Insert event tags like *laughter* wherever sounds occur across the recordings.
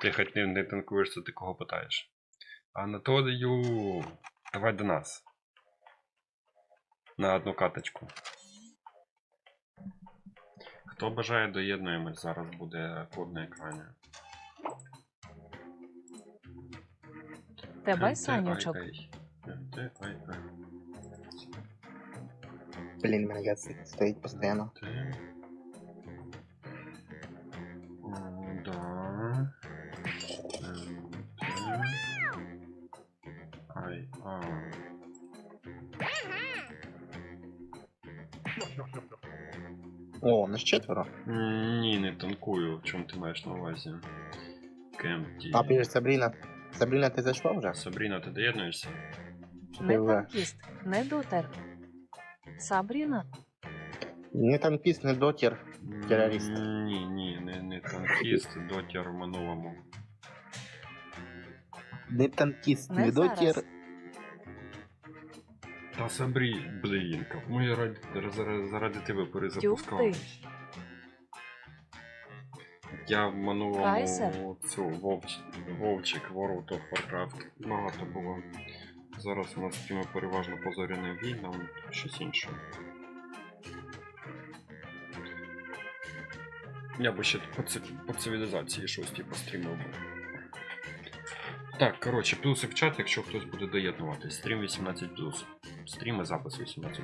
Ти хоч не, не танкуєшся, ти кого питаєш. Анатолію, давай до нас. На одну каточку. Хто бажає доєднуємось, зараз буде код на екрані. Тебе, Санючок. МТ-ай-ай. Блин, меня яд стоит О, нас четверо. Ні, не танкую. В чому ти маєш на увазі? Кемпті. А, пишешь, Сабрина. Сабрина, ты зашла уже? Сабріна, ти доєднуєшся? Не Пливе. танкіст, не дотер. Сабріна, Не танкист, не дотер. Терорист. М, Ні, ні, не, не танкіст, дотір в минулому. Не танкист, Не не дотер. зараз. Та Сабрі, блін, кому я ради, заради, заради тебе тюх перезапускав. Я в минулому цю вовч, Вовчик World of Warcraft багато було. Зараз у нас тіма переважно по зоряним війнам, щось інше. Я би ще по, по цивілізації щось типу стрімив би. Так, коротше, плюси в чат, якщо хтось буде доєднуватись. Стрім 18+. Стрім і запис 18+.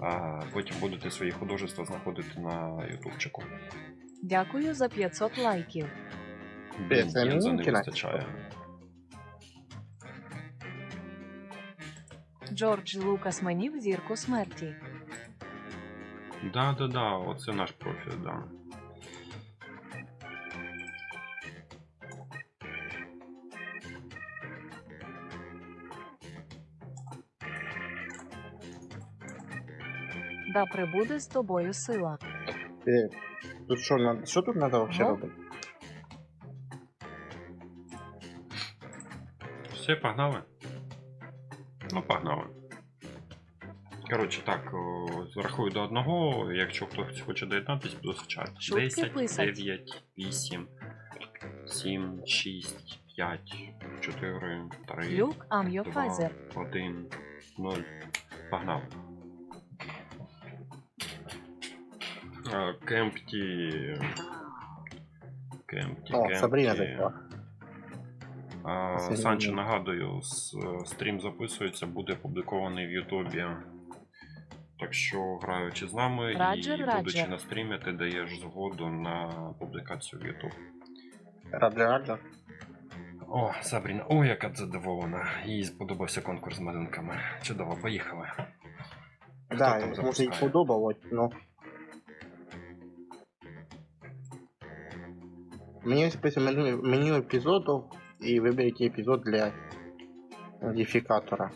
А потім будете свої художества знаходити на ютубчику. Дякую за 500 лайків. Це не вистачає. Джордж Лукас мені в зірку смерті. Да, да, да, оце наш профіль, да. Да прибуде з тобою сила. Э, Тут что, надо, что тут надо вообще Ну. робить? Все, погнали? Ну, погнали. Коротше, так, о, рахую до одного. Якщо хтось хоче доєднатись, в чат. Шутки 10, писать. 9, 8, 7, 6, 5, 4, 3, Люк, I'm your 2, father. 1, 0. Погнали. А, Кемпті. Кемпті. О, Сабрина Кемпті. зашла. А, Санчо, нагадую, стрім записується, буде опублікований в Ютубі. Так що, граючи з нами Раджер, і раджер. будучи на стрімі, ти даєш згоду на публікацію в Ютуб. Раджа, раджа. О, Сабріна, о, яка задоволена. Їй сподобався конкурс з малюнками. Чудово, поїхали. Да, там может и запускає? подобалось, но... Мне есть меню, меню эпизодов, и выберите эпизод для модификатора.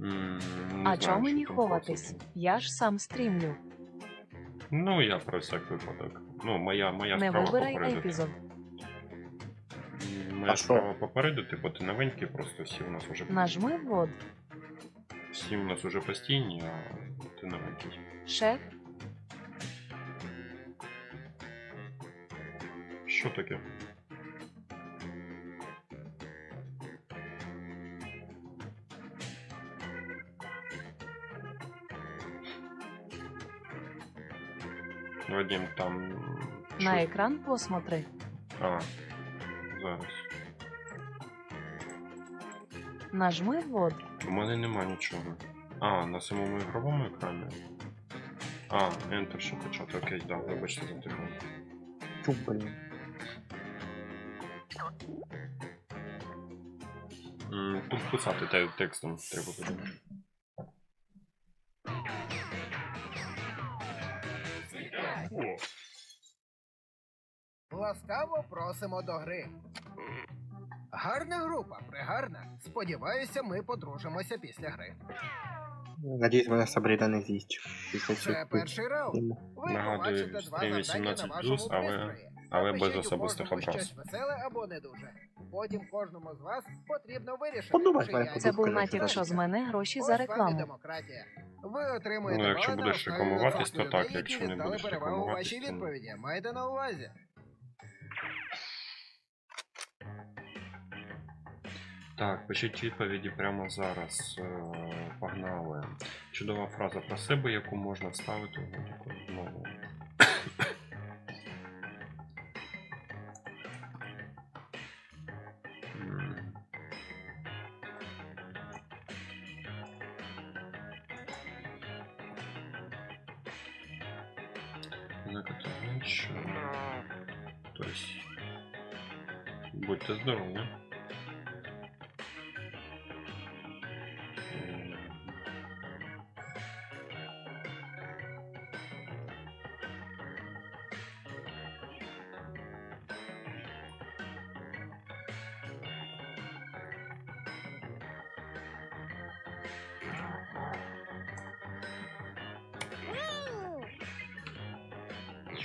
М, не А знаю, чому мені що там ховатись? процесу. Я ж сам стрімлю. Ну, я про всяк випадок. Ну, моя, моя Не справа вибирай попередити. епізод. М, Моя А що? справа попередити, бо ти новенький, просто всі у нас уже Нажми ввод. Всі у нас уже постійні, а ти новенький. Шеф, Що таке? Вадим, там. на щось- екран посмотри. А, зараз. Нажми ввод. У мене нема нічого. А, на самому ігровому екрані. А, Enter, щоб почати. Окей, да, вибачте за тихо. Чу, блин. Тут писати те- текстом треба буде. Ласкаво просимо до гри. Гарна група, пригарна. Сподіваюся, ми подружимося після гри. Надеюсь, меня Сабрина не з'їсть. Після Це перший раунд. Ви Нагадую, побачите два завдання на вашому але- пристрої. Але без особистих образ. Щось веселе або не дуже. Потім кожному з вас потрібно вирішити. Подумай, чи мене я. Це був натяк, що з мене гроші Ось за рекламу. демократія. Ви отримуєте Ну, якщо будеш рекламуватись, то так, якщо не будеш рекламуватись, то ні. відповіді. Маєте на увазі. Так, пишіть відповіді прямо зараз. Е, Погнали. Чудова фраза про себе, яку можна вставити в будь-яку розмову.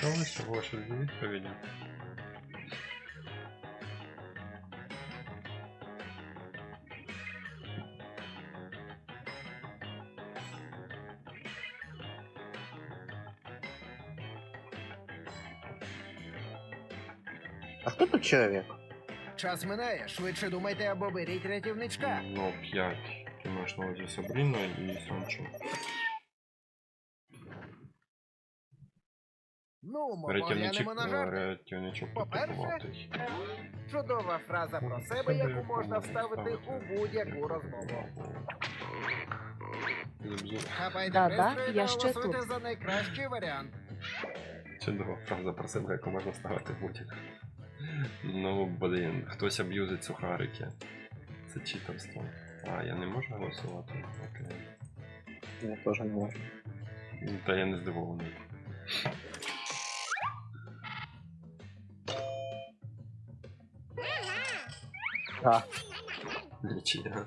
Що ви відповіді? А кто тут человек? Час минає, швидше думайте або беріть рятівничка. Ну, 5. Ты маешь на увазі Сабріна і Санчо. Ну, ми Рятівничок, поглянемо на По-перше. Чудова фраза про себе, яку можна вставити у будь-яку розмову. Хапайте Да-да, пристрої я ще голосуйте тут. за найкращий варіант. Чудова фраза про себе, яку можна ставити будь Ну, блін, хтось аб'юзить сухарики. Це читерство. А, я не можу голосувати? Окей. Я тоже не могу. Та я не здивований. А, Нічого.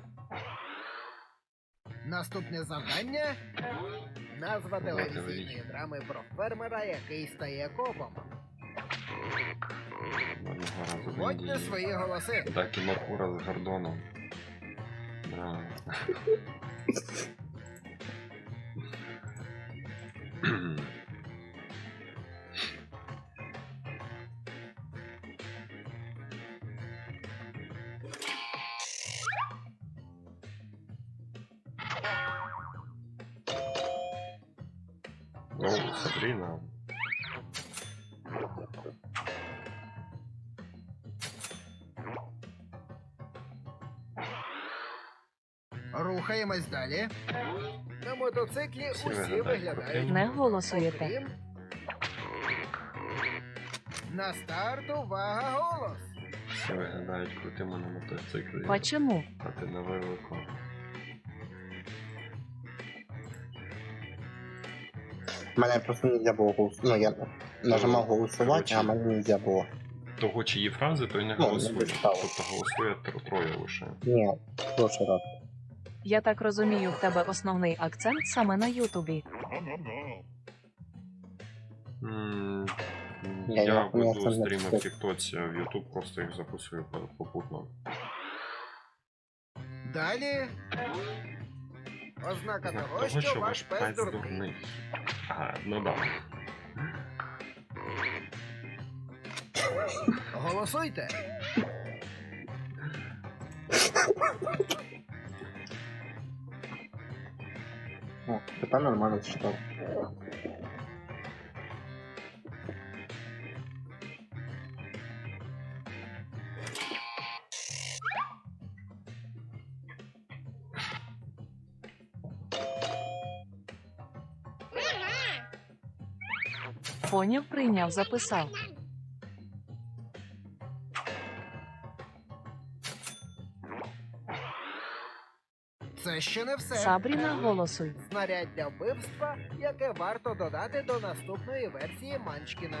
Наступне завдання назва телевізійної драми про фермера, який стає копом. Одного разу в Вводьте Індії. свої голоси. Так і Маркура з Гордоном. Да. *laughs* О, Сабріна. Рухаємось далі. На мотоциклі Всі усі виглядають виглядають. Не голосуєте. Окрім- На старт, увага, голос. Всі виглядають крутими на мотоциклі. Почему? А ти на вивику. Мене просто нельзя було голосувати. Ну, я нажимав голосувати, а мені нельзя було. Того, чиї фрази, той не Ну, не голосує. дочитав. Тобто голосує тро- троє лише. Ні, прошлый раз. Я так розумію, в тебе основний акцент саме на Ютубі. М, Я Я не- я веду сам не стріми в. Тіктоці, в Ютуб просто їх записую попутно. Далі. Ознака Знак того, що ваш пес дурний. А, ну да. Голосуйте. О, тепер нормально читав. Поняв, прийняв, записав. Це ще не все. Сабріна, голосуй. Знаряддя вбивства, яке варто додати до наступної версії Манчкіна.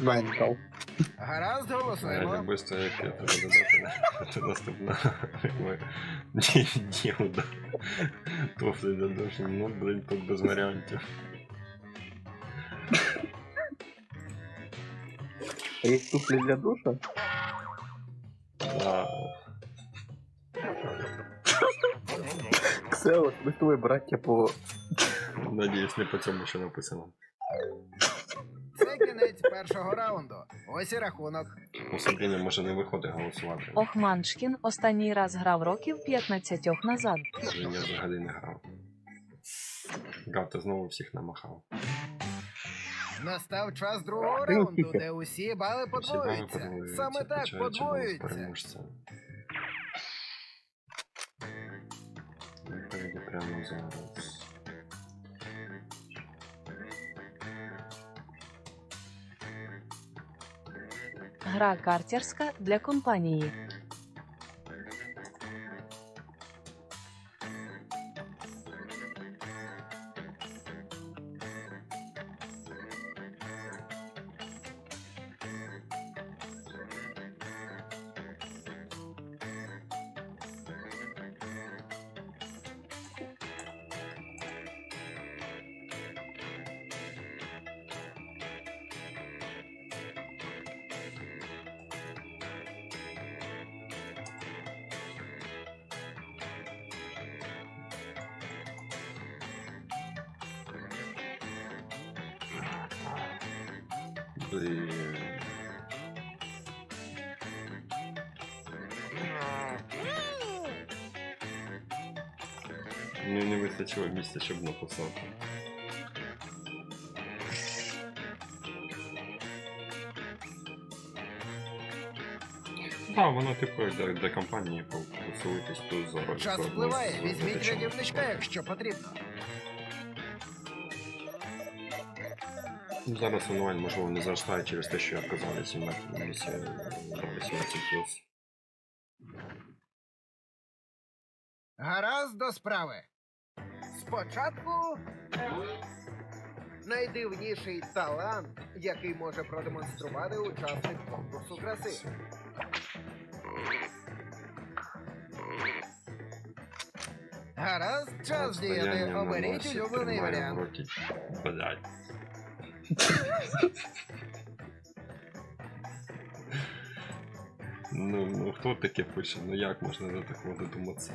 Венкал. Гаразд, Я голосуємо. быстро як я тебе додати. Це наступна. Ой. Ні, Ділда. Туфлі додошні. Ну, блин, тут без варіантів. Є туфлі для душа? Да. Все, от ми з браття по. Надіюсь, не по цьому, що написано. Це кінець першого раунду. Ось і рахунок. У Сабріни може не виходить голосувати. Охманшкін останній раз грав років 15 назад. Він я взагалі не грав. Гав, ти знову всіх намахав. Настав час другого раунду, де усі бали подвоюються. Саме так подвоюються. Прямо зараз. Гра картерська для компанії. Блін. Ну не вистачило місця, щоб написати. Так, воно типу як для, для компанії посилитись тут зараз. Час впливає. Візьміть рятівничка, якщо потрібно. Зараз онлайн, можливо, не зростає через те, що я казав 18 місія 18 плюс. Гаразд до справи. Спочатку найдивніший талант, який може продемонструвати учасник конкурсу краси. Гаразд, час діяти. Оберіть улюблений варіант. роті. Ну, ну хто таке пише? Ну як можна до такого додуматися?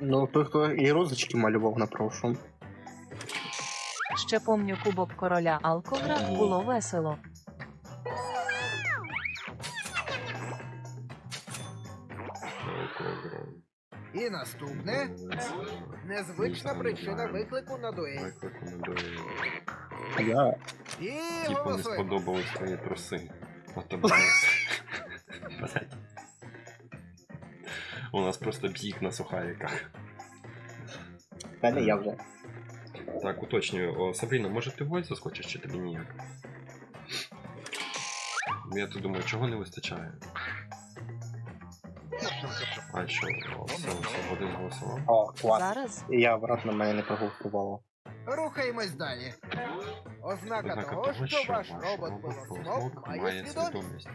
Ну, той, хто і розочки малював на прошлом. Ще помню кубок короля Алковра було весело. І наступне незвична причина виклику на дуель. Виклику на дуель. Я. І Типу не голосуємо. сподобались твої труси. От Блядь. У нас просто бзік на сухариках. Та не я вже. Так, уточнюю. О, Сабріна, може ти в Войт заскочиш чи тобі ніяк? Ну, Я тут думаю, чого не вистачає? А що, о, все, все, один голосував? О, клас. Зараз Я обратно мене не проголосувало. Рухаємось далі. Ознака Ознака того, що ваш робот пилосмок має свідомість.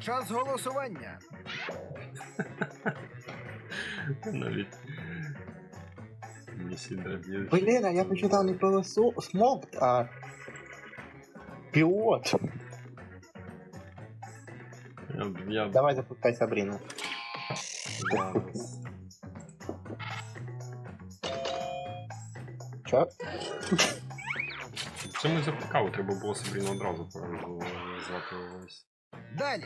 Час голосування. Навіть Блін, а я почитав не пилосу смок, а пілот. Я, Давай запускай Сабріну. зараз. Чо? Це ми запікали, треба було Сабріну одразу звати ось. Далі.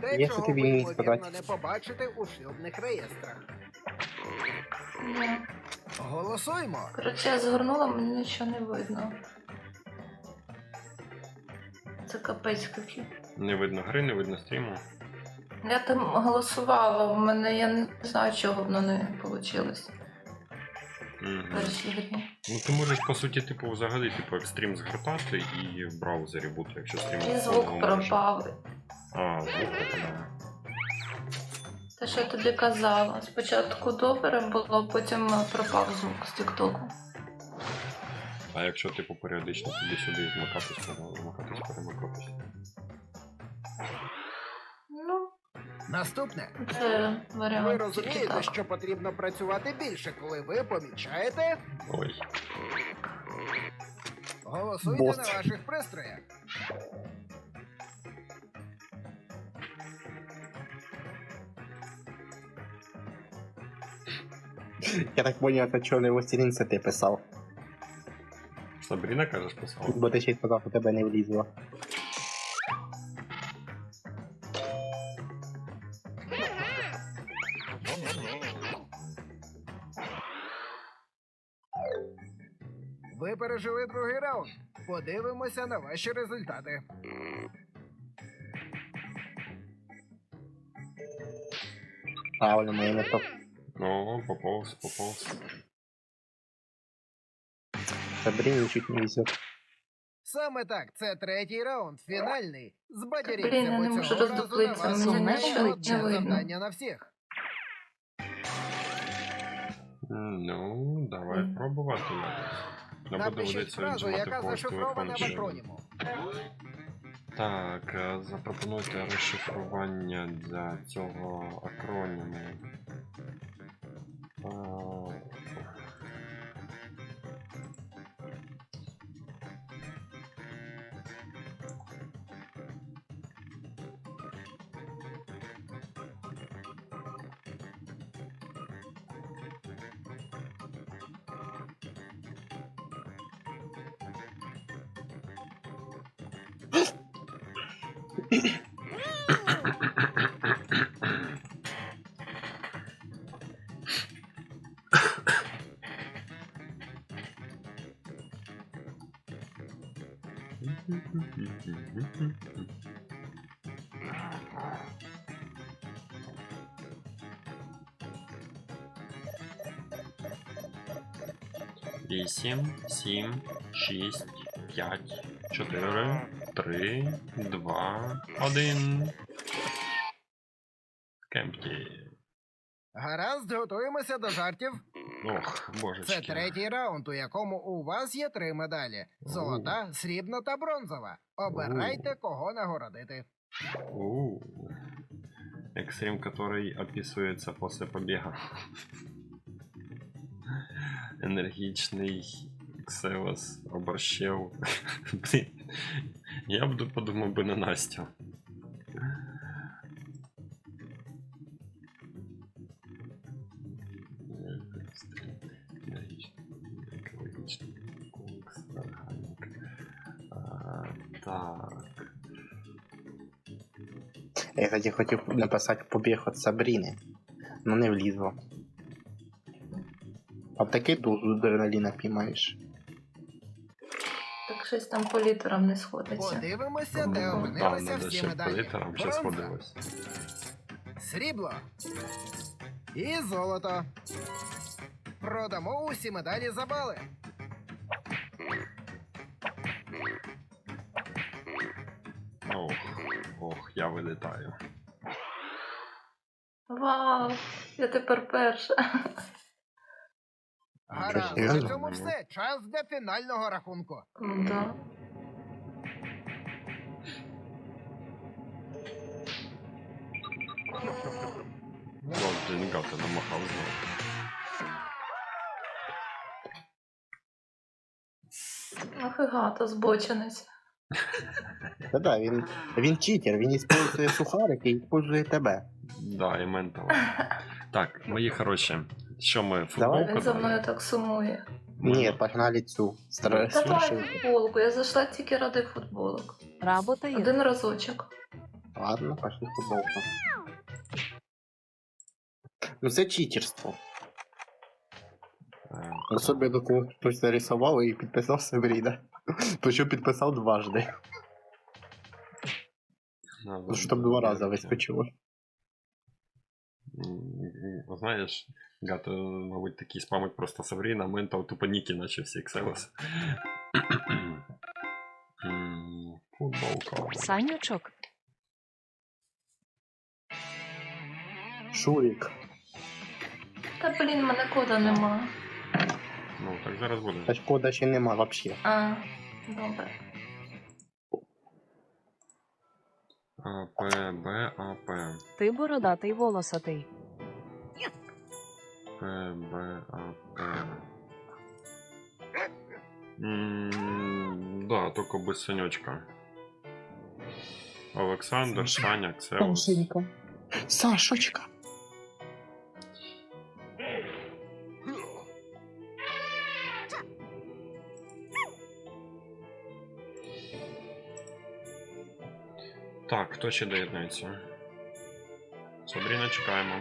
Те, Я чого тобі ви, не ймовірно, сказати. не побачите у шлюбних реєстрах. Ні. Голосуємо. Коротше, я згорнула, мені нічого не видно. Це капець який. Не видно гри, не видно стріму. Я там голосувала, в мене я не знаю, чого воно не вийшло грі. Ну ти можеш по суті, типу, взагалі, типу, як стрім згортати і в браузері бути, якщо стрім. І звук пропав. А, звук пропав. Те, що я тобі казала. Спочатку добре було, потім пропав звук з Тіктоку. А якщо типу періодично туди-сюди вмикатись, перемикатись, перемикатись. Ну, Наступне. це Ви варіант. тільки розумієте, так. що потрібно працювати більше, коли ви помічаєте. Ой. Голосуйте Бос. на ваших пристроях. Я так поняв, це чорний властелін, це ти писав. Сабріна, кажеш, писала? Бо ти ще й у тебе не влізло. Ви пережили другий раунд. Подивимося на ваші результати. Правильно, моє не то. О, поповз, поповз. Сабріні чуть не везет. Саме так, це третій раунд, фінальний. Блін, я бо не можу цього разу на роздуплитися, вас мені одне нічого не одне видно. завдання на всіх. Ну, давай пробувати якось. Ну, буде Напишіть доводиться фразу, віджимати яка когось зашифрована в телефон. акроніму. Так, е, запропонуйте розшифрування для цього акроніму. Вісім, сім, шість, п'ять, чотири, три, два, один. Кемпті. Гаразд, готуємося до жартів. Ох, божечки. Це третій раунд, у якому у вас є три медалі: золота, срібна та бронзова. Обирайте, кого нагородити. У. Экстрим, который описывается после побега. Энергичный Ксевос оборщев. Блин. Я б подумав би на Настю. Кстати, хотів написати побіг від Сабріни, но не влізло. А в такий дозу адреналіна піймаєш. Так щось там по літерам не сходиться. Подивимося, Ну, де да, опинилися надо всі по медалі. літерам ще Бронза, сходилось. срібло і золото. Продамо усі медалі за бали. Ох, ох, я вилітаю. Вау! Я тепер перша. Гаразд, на цьому все. Час для фінального рахунку. Ну да. От Джингата намахав знову. Нафига, то збочинець. *laughs* Та-да, він, він читер, він іспользує сухарики і іспользує тебе. Да, і ментал. Так, мої хороші. Що ми Давай. футболку? Він за мною так сумує. Ні, погнали цю. Стара- Давай футболку, я зайшла тільки ради футболок. Работа є. Один разочок. Ладно, пошли футболку. Ну це читерство. Е, Особливо коли хтось нарисував і підписав Сабріна. То що підписав дважди. Ну там два рази перевірити. вискочило. Знаєш, Гата, мабуть, такий спамить просто Сабріна, ментал тупо ніки, наче всі. М, Футболка. Санючок. Шурік. Та блін, мене кода нема. Ну, так зараз буде. Та кода ще нема вообще. А, добре. П, Б, А, П. Ти бородатий волосатий. П, Б, А, П. М, Да, только без синячка. Олександр, Саня, Ксеус. Сашенька. Сашечка. Хто ще доєднується? Сабріна, чекаємо.